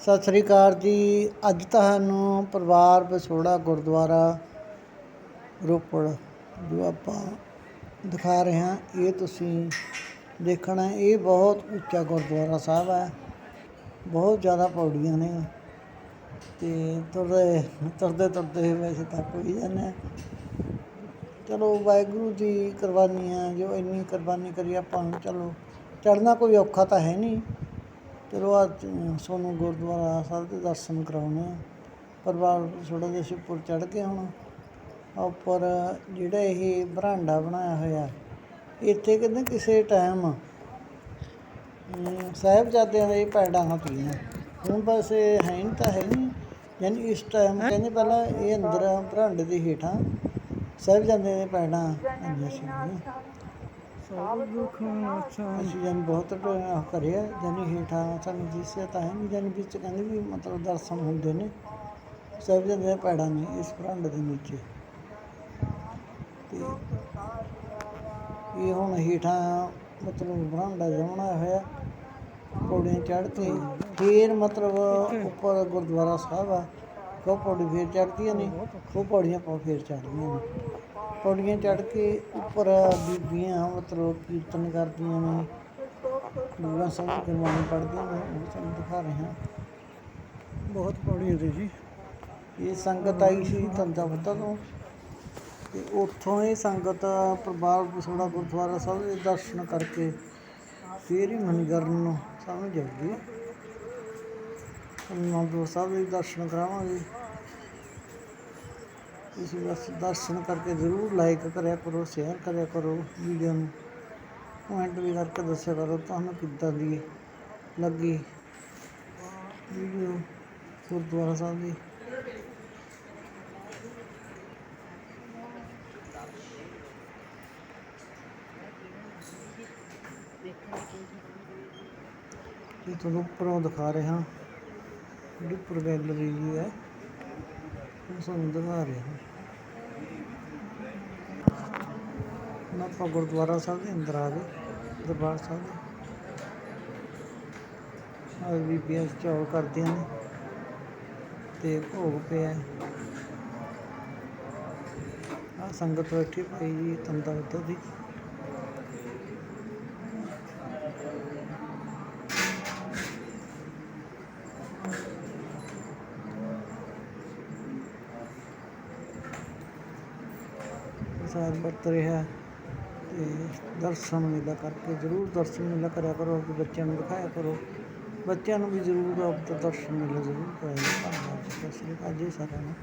ਸਤਿ ਸ੍ਰੀ ਅਕਾਲ ਜੀ। ਅੱਜ ਤੁਹਾਨੂੰ ਪਰਿਵਾਰ ਵਿਛੋੜਾ ਗੁਰਦੁਆਰਾ ਰੋਪੜ ਜੋ ਆਪਾਂ ਦਿਖਾ ਰਹੇ ਹਾਂ, ਇਹ ਤੁਸੀਂ ਦੇਖਣਾ ਇਹ ਬਹੁਤ ਉੱਚਾ ਗੁਰਦੁਆਰਾ ਸਾਹਿਬ ਹੈ। ਬਹੁਤ ਜ਼ਿਆਦਾ ਪੌੜੀਆਂ ਨੇ। ਤੇ ਤੁਰਦੇ ਤੁਰਦੇ ਤੁਰਦੇ ਵੈਸੇ ਤਾਂ ਕੋਈ ਜਾਂਦਾ ਚਲੋ ਵਾਹਿਗੁਰੂ ਦੀ ਕੁਰਬਾਨੀਆਂ ਜੋ ਇੰਨੀ ਕੁਰਬਾਨੀ ਕਰੀ ਆਪਾਂ ਨੂੰ, ਚਲੋ, ਚੜ੍ਹਨਾ ਕੋਈ ਔਖਾ ਤਾਂ ਹੈ ਨਹੀਂ। ਚਲੋ ਅੱਜ ਸੋਨੂੰ ਗੁਰਦੁਆਰਾ ਸਾਹਿਬ ਦੇ ਦਰਸ਼ਨ ਕਰਾਉਣੇ ਆ ਪਰਿਵਾਰ ਥੋੜ੍ਹਾ ਜਿਹਾ ਅਸੀਂ ਉੱਪਰ ਚੜ੍ਹ ਕੇ ਹੁਣ ਉੱਪਰ ਜਿਹੜਾ ਇਹ ਬਰਾਂਡਾ ਬਣਾਇਆ ਹੋਇਆ, ਇੱਥੇ ਕਹਿੰਦੇ ਕਿਸੇ ਟਾਈਮ ਸਾਹਿਬਜ਼ਾਦਿਆਂ ਦੇ ਪੈੜਾਂ ਹਟੀਆਂ ਹੁਣ ਬਸ ਇਹ ਹੈ ਨਹੀਂ ਤਾਂ ਹੈ ਨਹੀਂ ਯਾਨੀ ਇਸ ਟਾਈਮ ਕਹਿੰਦੇ ਪਹਿਲਾਂ ਇਹ ਅੰਦਰ ਬਰਾਂਡੇ ਦੇ ਹੇਠਾਂ ਸਾਹਿਬਜ਼ਾਦਿਆਂ ਦੇ ਪੈੜਾਂ ਆਈਆਂ ਸੀਗੀਆਂ ਅਸੀਂ ਜਾਨੀ ਬਹੁਤ ਕਰਿਆ ਜਾਨੀ ਹੇਠਾਂ ਸਾਨੂੰ ਦਿਸਿਆ ਤਾਂ ਹੈ ਨਹੀਂ ਜਾਨੀ ਵਿੱਚ ਕਹਿੰਦੇ ਵੀ ਮਤਲਬ ਦਰਸ਼ਨ ਹੁੰਦੇ ਨੇ ਸਾਹਿਬਜ਼ਾਦੇ ਦੀਆਂ ਪੈੜਾਂ ਨੇ ਇਸ ਬਰਾਂਡੇ ਦੇ ਨੀਚੇ। ਤੇ ਇਹ ਹੁਣ ਹੇਠਾਂ ਮਤਲਬ ਬਰਾਂਡਾ ਜਿਹਾ ਬਣਾਇਆ ਹੋਇਆ, ਪੌੜੀਆਂ ਚੜ੍ਹ ਕੇ ਫੇਰ ਮਤਲਬ ਉੱਪਰ ਗੁਰਦੁਆਰਾ ਸਾਹਿਬ ਆ ਉਹ ਪੌੜੀ ਫੇਰ ਚੜ੍ਹਦੀਆਂ ਨੇ ਉਹ ਪੌੜੀਆਂ ਪਾ ਫੇਰ ਚੜ੍ਹਦੀਆਂ ਨੇ। ਪੌੜੀਆਂ ਚੜ੍ਹ ਕੇ ਉੱਪਰ ਬੀਬੀਆਂ ਮਤਲਬ ਕੀਰਤਨ ਕਰਦੀਆਂ ਨੇ ਗੁਰੂਆਂ ਸਾਹਿਬ ਦੀ ਗੁਰਬਾਣੀ ਪੜ੍ਹਦੀਆਂ ਨੇ, ਉਹ ਤੁਹਾਨੂੰ ਦਿਖਾ ਰਹੇ ਹਾਂ। ਬਹੁਤ ਪੌੜੀਆਂ ਤੇ ਜੀ। ਇਹ ਸੰਗਤ ਆਈ ਸੀ ਤੰਦਾ ਬੱਤਾ ਤੋਂ। ਤੇ ਉੱਥੋਂ ਇਹ ਸੰਗਤ ਪਰਿਵਾਰ ਵਿਛੋੜਾ ਗੁਰਦੁਆਰਾ ਸਾਹਿਬ ਦੇ ਦਰਸ਼ਨ ਕਰਕੇ ਫਿਰ ਹੀ ਮਨੀਗਰਨ ਨੂੰ ਸਾਹਮਣੇ ਜਾਊਗੀ ਅਨੰਦਪੁਰ ਸਾਹਿਬ ਦੇ ਦਰਸ਼ਨ ਕਰਾਵਾਂਗੇ। ਤੁਸੀਂ ਬਸ ਦਰਸ਼ਨ ਕਰਕੇ ਜ਼ਰੂਰ ਲਾਈਕ ਕਰਿਆ ਕਰੋ ਸ਼ੇਅਰ ਕਰਿਆ ਕਰੋ ਵੀਡੀਓ ਨੂੰ। ਕਮੈਂਟ ਵੀ ਕਰਕੇ ਦੱਸਿਆ ਕਰੋ, ਤੁਹਾਨੂੰ ਕਿੱਦਾਂ ਦੀ ਲੱਗੀ ਵੀਡੀਓ ਗੁਰਦੁਆਰਾ ਸਾਹਿਬ ਦੀ? ਇਹ ਤੁਹਾਨੂੰ ਉੱਪਰੋਂ ਦਿਖਾ ਰਿਹਾ, ਜਿਹੜੀ ਉੱਪਰ ਗੈਲਰੀ ਜੀ ਹੈ। ਤੁਹਾਨੂੰ ਦਿਖਾ ਰਿਹਾ ਹੁਣ ਆਪਾਂ ਗੁਰਦੁਆਰਾ ਸਾਹਿਬ ਦੇ ਅੰਦਰ ਆ ਗਏ, ਦਰਬਾਰ ਸਾਹਿਬ। ਦੇ ਆ ਬੀਬੀਆਂ ਚੌਲ ਕਰਦੀਆਂ ਨੇ ਤੇ ਭੋਗ ਪਿਆ ਆ ਸੰਗਤ ਬੈਠੀ ਪਈ ਜੀ, ਤੰਦਾ ਉੱਤੇ ਦੀ। ਪ੍ਰਸਾਦ ਵਰਤ ਰਿਹਾ ਤੇ ਦਰਸ਼ਨ ਮੇਲਾ ਕਰਕੇ ਜ਼ਰੂਰ ਦਰਸ਼ਨ ਮੇਲਾ ਕਰਿਆ ਕਰੋ ਆਪਣੇ ਬੱਚਿਆਂ ਨੂੰ ਦਿਖਾਇਆ ਕਰੋ। ਬੱਚਿਆਂ ਨੂੰ ਵੀ ਜ਼ਰੂਰ ਆਪਦਾ ਦਰਸ਼ਨ ਮੇਲਾ ਜ਼ਰੂਰ ਕਰਾਇਆ ਧੰਨਵਾਦ ਸਤਿ ਸ਼੍ਰੀ ਅਕਾਲ ਜੀ ਸਾਰਿਆਂ ਨੂੰ।